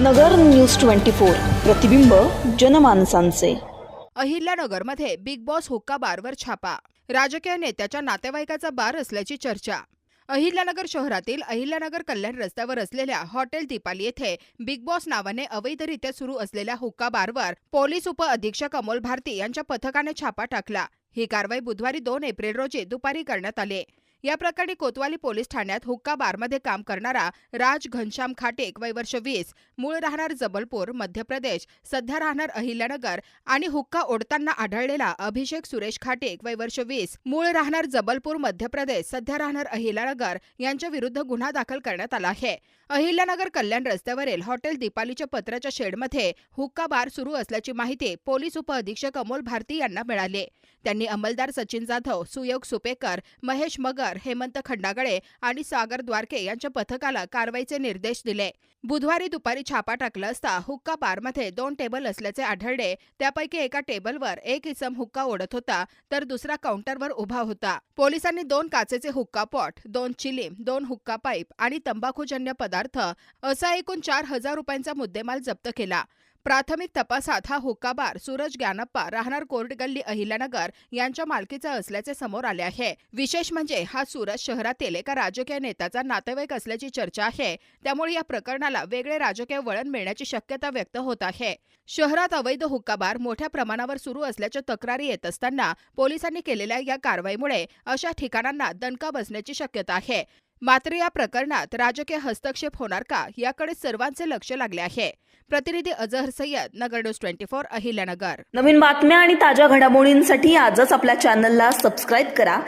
नगर news twenty four प्रतिबिंब जनमानसांचे. अहिल्यानगरमध्ये big boss हुक्का बारवर छापा. राजकीय नेत्याच्या नातेवाईकाचा बार असल्याची चर्चा. अहिल्यानगर शहरातील अहिल्यानगर कल्याण रस्त्यावर असलेल्या हॉटेल दीपाली येथे बिग बॉस नावाने अवैधरित्या सुरू असलेल्या हुक्का बारवर पोलीस उपअधीक्षक अमोल भारती यांच्या पथकाने छापा टाकला. ही कारवाई बुधवारी दोन एप्रिल रोजी दुपारी करण्यात आली. या प्रकरणी कोतवाली पोलीस ठाण्यात हुक्का बारमध्ये काम करणारा राज घनश्याम खाटेक वय वर्ष वीस मूळ राहणार जबलपूर मध्य प्रदेश सध्या राहणार अहिल्यानगर आणि हुक्का ओढताना आढळलेला अभिषेक सुरेश खाटेक वय वर्ष वीस मूळ राहणार जबलपूर मध्य प्रदेश सध्या राहणार अहिल्यानगर यांच्या विरुद्ध गुन्हा दाखल करण्यात आला आहे. अहिल्यानगर कल्याण रस्त्यावरील हॉटेल दीपालीच्या पत्राच्या शेडमध्ये हुक्का बार सुरू असल्याची माहिती पोलीस उपअधीक्षक अमोल भारती यांना मिळाली. त्यांनी अंमलदार सचिन जाधव सुयोग सुपेकर महेश मगर हेमंत खंडागळे आणि सागर द्वारके यांच्या पथकाला कारवाईचे निर्देश दिले. बुधवारी दुपारी छापा टाकला असता हुक्का बारमध्ये दोन टेबल असल्याचे आढळले. त्यापैकी एका टेबलवर एक इसम हुक्का ओढत होता तर दुसरा काउंटरवर उभा होता. पोलिसांनी दोन काचेचे हुक्का पॉट दोन चिलीम दोन हुक्का पाईप आणि तंबाखूजन्य पदार्थ असा एकूण चार हजार रुपयांचा मुद्देमाल जप्त केला. प्राथमिक तपासात हा हुक्काबार सूरज ज्ञानप्पा राहणार कोर्ट गल्ली अहिल्यानगर यांच्या मालकीचा असल्याचे समोर आले आहे. विशेष म्हणजे हा सूरज शहरातील एका राजकीय नेत्याचा नातेवाईक असल्याची चर्चा आहे. त्यामुळे या प्रकरणाला वेगळे राजकीय वळण मिळण्याची शक्यता व्यक्त होत आहे. शहरात अवैध हुक्काबार मोठ्या प्रमाणावर सुरू असल्याच्या तक्रारी येत असताना पोलिसांनी केलेल्या या कारवाईमुळे अशा ठिकाणांना दणका बसण्याची शक्यता आहे. मात्र या प्रकरणात राजकीय हस्तक्षेप होणार का याकडे सर्वांचे लक्ष लागले आहे. प्रतिनिधी Azhar Sayyad Nagar news twenty four Ahilyanagar. नवीन बातम्या आणि ताज्या घडामोडींसाठी आजच आपल्या चॅनलला सबस्क्राईब करा.